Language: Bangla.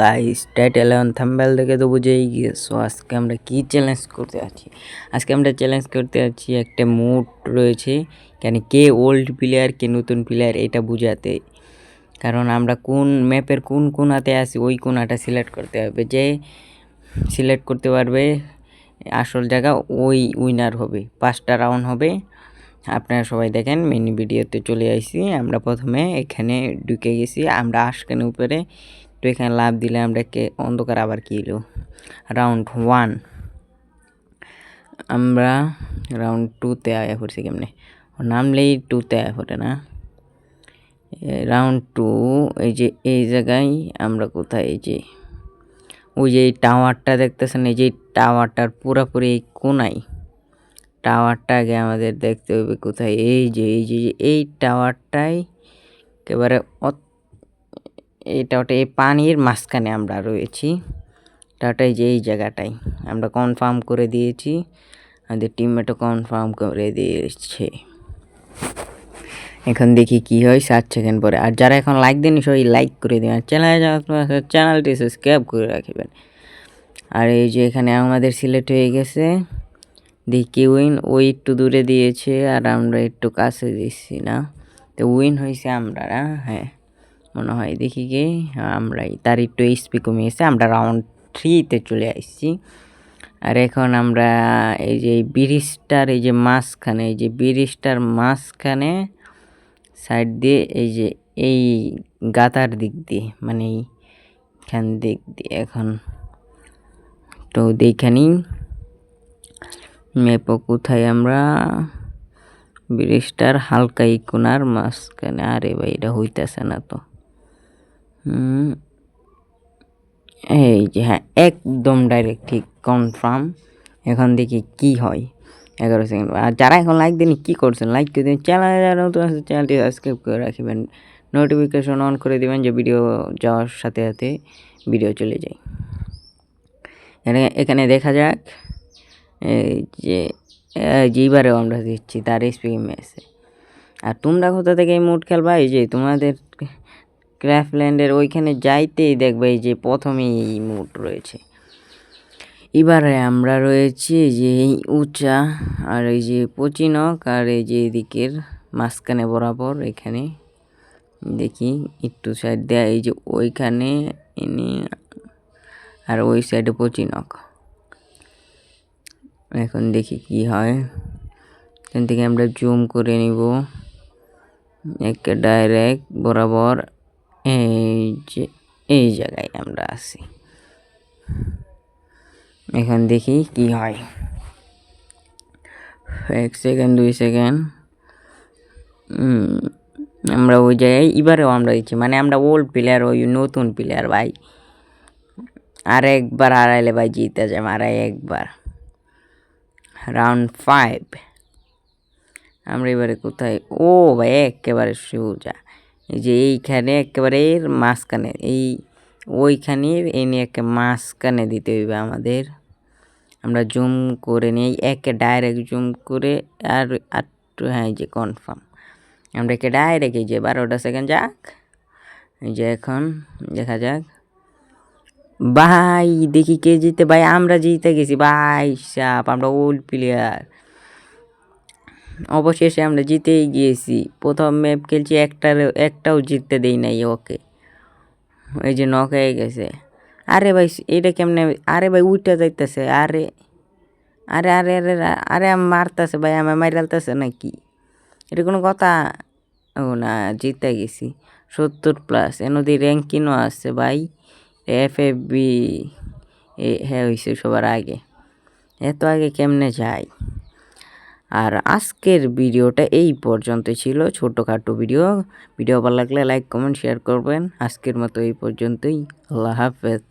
গাইস টাইটেল এবং থাম্বেল দেখে তো বুঝেই গিয়েছো, আজকে আমরা কি চ্যালেঞ্জ করতে আছি? আজকে আমরা চ্যালেঞ্জ করতে আছি একটা মুড রয়েছে, কেন কে ওল্ড প্লেয়ার কে নতুন প্লেয়ার এটা বুঝাতে। কারণ আমরা কোন ম্যাপের কোন কোনাতে আছি, ওই কোনাটা সিলেক্ট করতে হবে, যে সিলেক্ট করতে পারবে, আসল জায়গা ওই উইনার হবে, পাঁচটা রাউন্ড হবে। আপনারা সবাই দেখেন মিনি ভিডিওতে চলে আসছি আমরা প্রথমে এখানে ঢুকে গেছি, আমরা আশকানে উপরে তো এখানে লাভ দিলে আমরা কে অন্ধকার আবার কি এলো রাউন্ড ওয়ান আমরা রাউন্ড টুতে আয়া পড়ছি কেমনে? নামলেই টুতে আয়া পড়ে না। রাউন্ড টু এই যে এই জায়গায় আমরা কোথায়? এই যে, ওই যে এই টাওয়ারটা দেখতেছেন? এই যে টাওয়ারটার পুরোপুরি এই কোনায়। টাওয়ারটা আগে আমাদের দেখতে হবে কোথায়? এই যে এই যে, এই টাওয়ারটাই একেবারে এই ওটা এই পানির মাঝখানে আমরা রয়েছি। টাওয়ারটাই যে, এই জায়গাটাই আমরা কনফার্ম করে দিয়েছি। আমাদের টিমমেটও কনফার্ম করে দিয়েছে। এখন দেখি কি হয়, সাত সেকেন্ড পরে। আর যারা এখন লাইক দেন সবাই লাইক করে দেবেন। চ্যানেলে চ্যানেলটি সাবস্ক্রাইব করে রাখবেন। আর এই যে এখানে আমাদের সিলেক্ট হয়ে গেছে। দেখি উইন ওই একটু দূরে দিয়েছে, আর আমরা একটু কাছে দিচ্ছি না। তো উইন হয়েছে আমরা হ্যাঁ। মনে হয়, দেখি কি আমরাই। তার একটু কমে গেছে আমরা রাউন্ড থ্রিতে চলে আসছি। আর এখন আমরা এই যে ব্রিজটার, এই যে মাঝখানে, এই যে ব্রিজটার মাঝখানে সাইড দিয়ে, এই যে এই গাতার দিক দিয়ে মানে এইখান দিক দিয়ে এখন। তো দেখানি মেপো কোথায় আমরা। ব্রিজটার হালকা কোনার মাঝখানে, আরে ভাই, এটা হইতেছে না তো। এই যে হ্যাঁ একদম ডাইরেক্ট ঠিক কনফার্ম এখন দেখি কি হয়। এগারো সেকেন্ড আর যারা এখন লাইক দেন কী করছেন লাইক করে দিন। চ্যানেলে যারা নতুন আছে চ্যানেলটি সাবস্ক্রাইব করে রাখবেন। নোটিফিকেশন অন করে দেবেন যে ভিডিও যাওয়ার সাথে সাথে ভিডিও চলে যায়। এখানে দেখা যাক। এই যে যেইবারেও আমরা দিচ্ছি, তার স্পিকিং ম্যাচে আর তোমরা কোথা থেকে এই মুড খেলবা? এই যে তোমাদের ক্র্যাফল্যান্ডের ওইখানে যাইতেই দেখবে এই যে প্রথমেই এই মুড রয়েছে। এবারে আমরা রয়েছি যে এই উঁচা আর এই যে পচিনক আর এই যে এদিকের মাঝখানে বরাবর এখানে দেখি একটু সাইড দেয়া, এই যে ওইখানে এনে আর ওই সাইডে পচিনক। এখন দেখি কি হয়। এখান থেকে আমরা জুম করে নিব। একে ডাইরেক্ট বরাবর এই যে এই জায়গায় আমরা আছি। এখন দেখি কি হয়। এক সেকেন্ড, দুই সেকেন্ড। আমরা ওই জায়গায়, এবারেও আমরা দিচ্ছি। মানে আমরা ওল্ড প্লেয়ার ওই নতুন প্লেয়ার ভাই। আর একবার হারাইলে ভাই জিতে যাবে, আর একবার। রাউন্ড ফাইভ আমরা এবারে কোথায়? ও ভাই, একেবারে সোজা। এই যে এইখানে একেবারে মাঝখানে, এই ওইখানের এনে একে মাঝখানে দিতে হইবে আমাদের। আমরা জুম করে নিই একে ডাইরেক্ট জুম করে আর একটু হ্যাঁ যে কনফার্ম আমরা একে ডাইরেক্ট এই যে বারোটা সেকেন্ড যাক। এই যে এখন দেখা যাক। ভাই, দেখি কে জিতে। ভাই, আমরা জিতে গেছি। ভাই, সাপ, আমরা ওল্ড প্লেয়ার অবশেষে আমরা জিতেই গিয়েছি। প্রথম ম্যাপ খেলছি একটার একটাও জিততে দেই নাই ওকে। এই যে নক হয়ে গেছে। আরে ভাই, এটা কেমনে, আরে ভাই উঠে যাইতেছে, আরে আরে আরে আরে আরে, আমি মারতেছে ভাই আমি মাইরালতেছে নাকি? এটা কোনো কথা? ও না, জিতে গেছি। সত্তর প্লাস এনদি র্যাঙ্কিনও আছে ভাই। এফ এফ বি হ্যাঁ হয়েছে সবার আগে। এত আগে কেমনে যাই আর আজকের ভিডিওটা এই পর্যন্ত ছিল, ছোটোখাটো ভিডিও। ভিডিও ভালো লাগলে লাইক, কমেন্ট শেয়ার করবেন। আজকের মতো এই পর্যন্তই। আল্লাহ হাফেজ।